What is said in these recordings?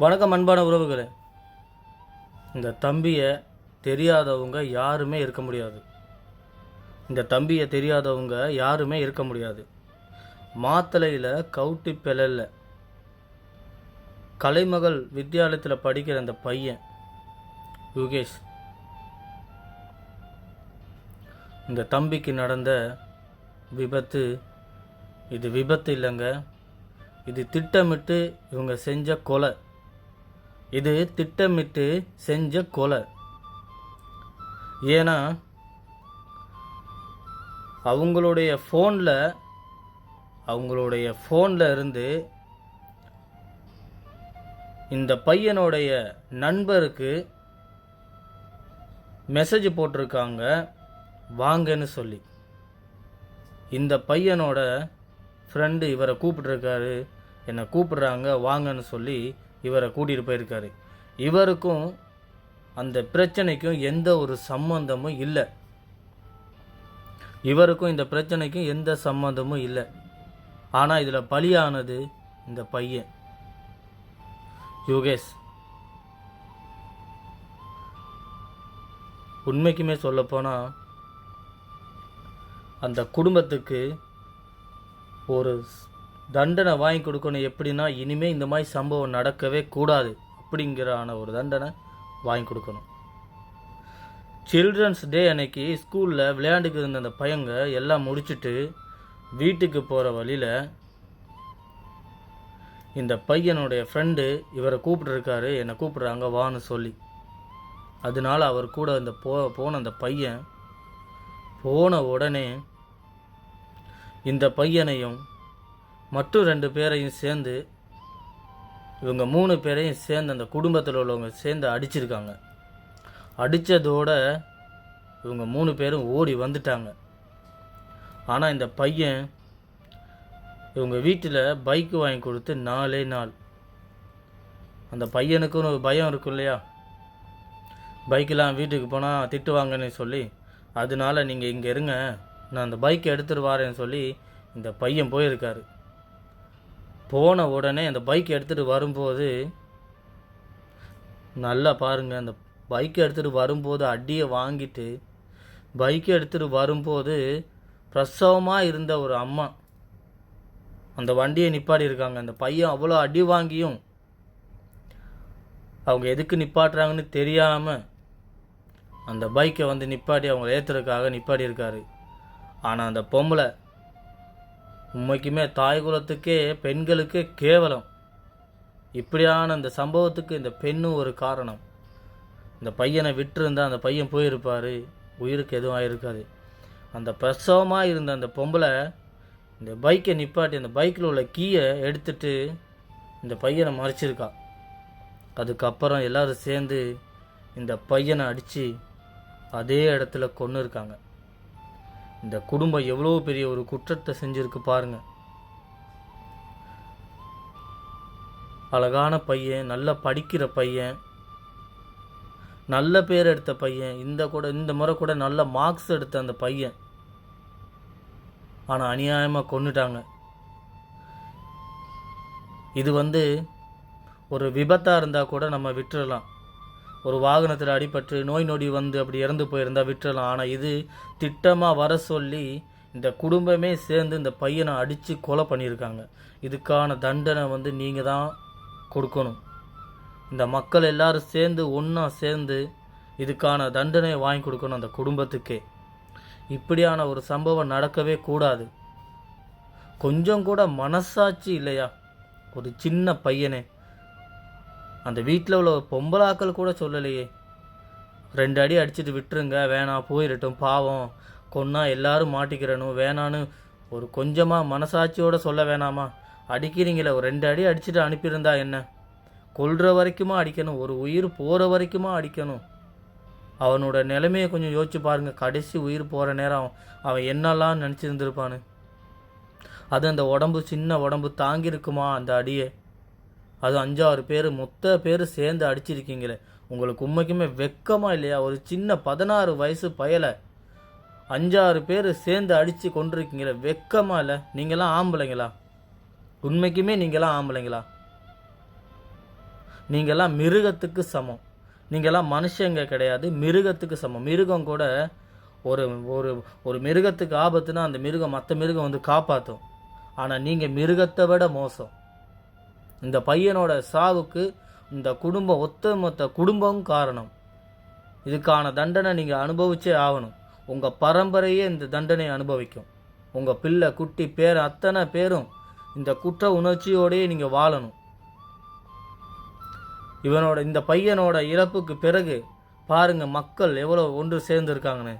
வணக்கம் அன்பான உறவுகளே. இந்த தம்பியை தெரியாதவங்க யாருமே இருக்க முடியாது. இந்த தம்பியை தெரியாதவங்க யாருமே இருக்க முடியாது. மாத்தளையில் கவுட்டி பிழல்ல கலைமகள் வித்தியாலயத்தில் படிக்கிற அந்த பையன் யுகேஷ். இந்த தம்பிக்கு நடந்த விபத்து இது விபத்து இல்லைங்க. இது திட்டமிட்டு இவங்க செஞ்ச கொலை. இது திட்டமிட்டு செஞ்ச கொலை. ஏன்னா அவங்களுடைய ஃபோனில் அவங்களுடைய ஃபோனில் இருந்து இந்த பையனுடைய நண்பருக்கு மெசேஜ் போட்டிருக்காங்க வாங்கன்னு சொல்லி. இந்த பையனோட ஃப்ரெண்டு இவரை கூப்பிட்ருக்காரு என்னை கூப்பிட்றாங்க வாங்கன்னு சொல்லி இவரை கூட்டிகிட்டு போயிருக்காரு. இவருக்கும் அந்த பிரச்சனைக்கும் எந்த ஒரு சம்பந்தமும் இல்லை. இவருக்கும் இந்த பிரச்சனைக்கும் எந்த சம்பந்தமும் இல்லை. ஆனால் இதில் பலியானது இந்த பையன். யோகேஷ். உண்மைக்குமே சொல்லப்போனால் அந்த குடும்பத்துக்கு ஒரு தண்டனை வாங்கி கொடுக்கணும். எப்படின்னா இனிமேல் இந்த மாதிரி சம்பவம் நடக்கவே கூடாது. அப்படிங்கிறான ஒரு தண்டனை வாங்கி கொடுக்கணும். சில்ட்ரன்ஸ் டே அன்னைக்கு ஸ்கூலில் விளையாண்டுக்கு இருந்த அந்த பையங்க எல்லாம் முடிச்சுட்டு வீட்டுக்கு போகிற வழியில் இந்த பையனுடைய ஃப்ரெண்டு இவரை கூப்பிட்டுருக்காரு என்னை கூப்பிட்றாங்க வான்னு சொல்லி. அதனால அவர் கூட இந்த போ போன அந்த பையன் போன உடனே இந்த பையனையும் மற்றும் ரெண்டு பேரையும் சேர்ந்து இவங்க மூணு பேரையும் சேர்ந்து அந்த குடும்பத்தில் உள்ளவங்க சேர்ந்து அடிச்சிருக்காங்க. அடித்ததோட இவங்க மூணு பேரும் ஓடி வந்துட்டாங்க. ஆனால் இந்த பையன் இவங்க வீட்டில் பைக்கு வாங்கி கொடுத்து நாலே நாள். அந்த பையனுக்குன்னு ஒரு பயம் இருக்கும் இல்லையா? பைக்கெலாம் வீட்டுக்கு போனால் திட்டுவாங்கன்னு சொல்லி அதனால நீங்கள் இங்கே இருங்க. நான் அந்த பைக்கை எடுத்துகிட்டு வரேன்னு சொல்லி இந்த பையன் போயிருக்காரு. போன உடனே அந்த பைக் எடுத்துகிட்டு வரும்போது நல்லா பாருங்கள் அந்த பைக்கை எடுத்துகிட்டு வரும்போது அடியை வாங்கிட்டு பைக்கை எடுத்துகிட்டு வரும்போது பிரசவமாக இருந்த ஒரு அம்மா அந்த வண்டியை நிப்பாடி இருக்காங்க. அந்த பையன் அவ்வளோ அடி வாங்கியும் அவங்க எதுக்கு நிப்பாட்டுறாங்கன்னு தெரியாமல் அந்த பைக்கை வந்து நிப்பாட்டி அவங்க ஏற்றுறதுக்காக நிப்பாடி இருக்காரு. ஆனால் அந்த பொம்பளை உண்மைக்குமே தாய் குலத்துக்கே பெண்களுக்கே கேவலம். இப்படியான அந்த சம்பவத்துக்கு இந்த பெண்ணும் ஒரு காரணம். இந்த பையனை விட்டுருந்தா அந்த பையன் போயிருப்பார். உயிருக்கு எதுவும் ஆயிருக்காது. அந்த பிரசவமாக இருந்த அந்த பொம்பளை இந்த பைக்கை நிப்பாட்டி அந்த பைக்கில் உள்ள கீயை எடுத்துட்டு இந்த பையனை மறைச்சிருக்கா. அதுக்கப்புறம் எல்லோரும் சேர்ந்து இந்த பையனை அடித்து அதே இடத்துல கொண்டு இருக்காங்க இந்த குடும்பம் எவ்வளோ பெரிய ஒரு குற்றத்தை செஞ்சுருக்கு பாருங்க. அழகான பையன் நல்லா படிக்கிற பையன் நல்ல பேர் எடுத்த பையன் இந்த கூட இந்த முறை கூட நல்ல மார்க்ஸ் எடுத்த அந்த பையன். ஆனால் அநியாயமாக கொண்டுட்டாங்க இது வந்து ஒரு விபத்தாக இருந்தால் கூட நம்ம விட்டுறலாம். ஒரு வாகனத்தில் அடிபட்டு நோய் நொடி வந்து அப்படி இறந்து போயிருந்தா விட்டுறலாம். ஆனால் இது திட்டமாக வர சொல்லி இந்த குடும்பமே சேர்ந்து இந்த பையனை அடித்து கொலை பண்ணியிருக்காங்க. இதுக்கான தண்டனை வந்து நீங்கள் தான் கொடுக்கணும். இந்த மக்கள் எல்லாரும் சேர்ந்து ஒன்றா சேர்ந்து இதுக்கான தண்டனையை வாங்கி கொடுக்கணும் அந்த குடும்பத்துக்கே. இப்படியான ஒரு சம்பவம் நடக்கவே கூடாது. கொஞ்சம் கூட மனசாட்சி இல்லையா? ஒரு சின்ன பையனே. அந்த வீட்டில் உள்ள பொம்பளாக்கள் கூட சொல்லலையே. ரெண்டு அடி அடிச்சுட்டு விட்டுருங்க வேணாம் போயிடட்டும் பாவம். கொன்னா எல்லாரும் மாட்டிக்கிறணும் வேணான்னு ஒரு கொஞ்சமாக மனசாட்சியோடு சொல்ல வேணாமா? அடிக்கிறீங்களே ஒரு ரெண்டு அடி அடிச்சுட்டு அனுப்பியிருந்தா என்ன? கொல்ற வரைக்குமா அடிக்கணும் ஒரு உயிர் போகிற வரைக்குமா அடிக்கணும்? அவனோட நிலைமையை கொஞ்சம் யோசிச்சு பாருங்கள் கடைசி உயிர் போகிற நேரம் அவன் என்னெல்லாம் நினச்சிருந்துருப்பான்னு அது அந்த உடம்பு சின்ன உடம்பு தாங்கியிருக்குமா அந்த அடியை? அது அஞ்சாறு பேர் மொத்த பேர் சேர்ந்து அடிச்சிருக்கீங்களே. உங்களுக்கு உண்மைக்குமே வெக்கமாக இல்லையா? ஒரு சின்ன பதினாறு வயசு பயலை. அஞ்சாறு பேர் சேர்ந்து அடித்து கொண்டிருக்கீங்களே. வெக்கமாக இல்லை? நீங்களாம் ஆம்பளைங்களா? உண்மைக்குமே நீங்களாம் ஆம்பளைங்களா? நீங்கள்லாம் மிருகத்துக்கு சமம். நீங்களாம் மனுஷங்க கிடையாது மிருகத்துக்கு சமம். மிருகம் கூட ஒரு ஒரு ஒரு மிருகத்துக்கு ஆபத்துனா அந்த மிருகம் மற்ற மிருகம் வந்து காப்பாற்றும் ஆனால் நீங்கள் மிருகத்தை விட மோசம். இந்த பையனோட சாவுக்கு இந்த குடும்பம் ஒத்தமொத்த குடும்பம் காரணம். இதுக்கான தண்டனை நீங்கள் அனுபவிச்சே ஆகணும். உங்கள் பரம்பரையே இந்த தண்டனையை அனுபவிக்கும். உங்கள் பிள்ளை குட்டி பேர் அத்தனை பேரும் இந்த குற்ற உணர்ச்சியோடயே நீங்கள் வாழணும். இவனோட இந்த பையனோட இறப்புக்கு பிறகு பாருங்கள் மக்கள் எவ்வளோ ஒன்று சேர்ந்துருக்காங்கன்னு.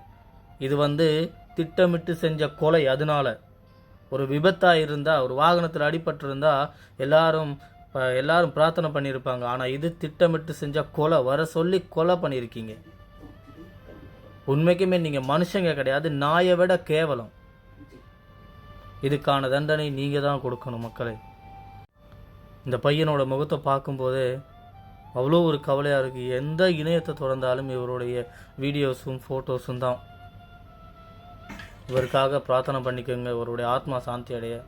இது வந்து திட்டமிட்டு செஞ்ச கொலை அதனால. ஒரு விபத்தாக இருந்தால் ஒரு வாகனத்தில் அடிபட்டிருந்தால் எல்லாரும் ப- எல்லாரும் பிரார்த்தனை பண்ணியிருப்பாங்க. ஆனால் இது திட்டமிட்டு செஞ்சால் கொலை. வர சொல்லி கொலை பண்ணியிருக்கீங்க. உண்மைக்குமே நீங்கள் மனுஷங்க கிடையாது. நாயை விட கேவலம். இதுக்கான தண்டனை நீங்கள் தான் கொடுக்கணும் மக்களை. இந்த பையனோட முகத்தை பார்க்கும்போது அவ்வளோ ஒரு கவலையாக இருக்குது எந்த இணையத்தை திறந்தாலும் இவருடைய வீடியோஸும் ஃபோட்டோஸும் தான். இவருக்காக பிரார்த்தனை பண்ணிக்கோங்க. இவருடைய ஆத்மா சாந்தி அடைய.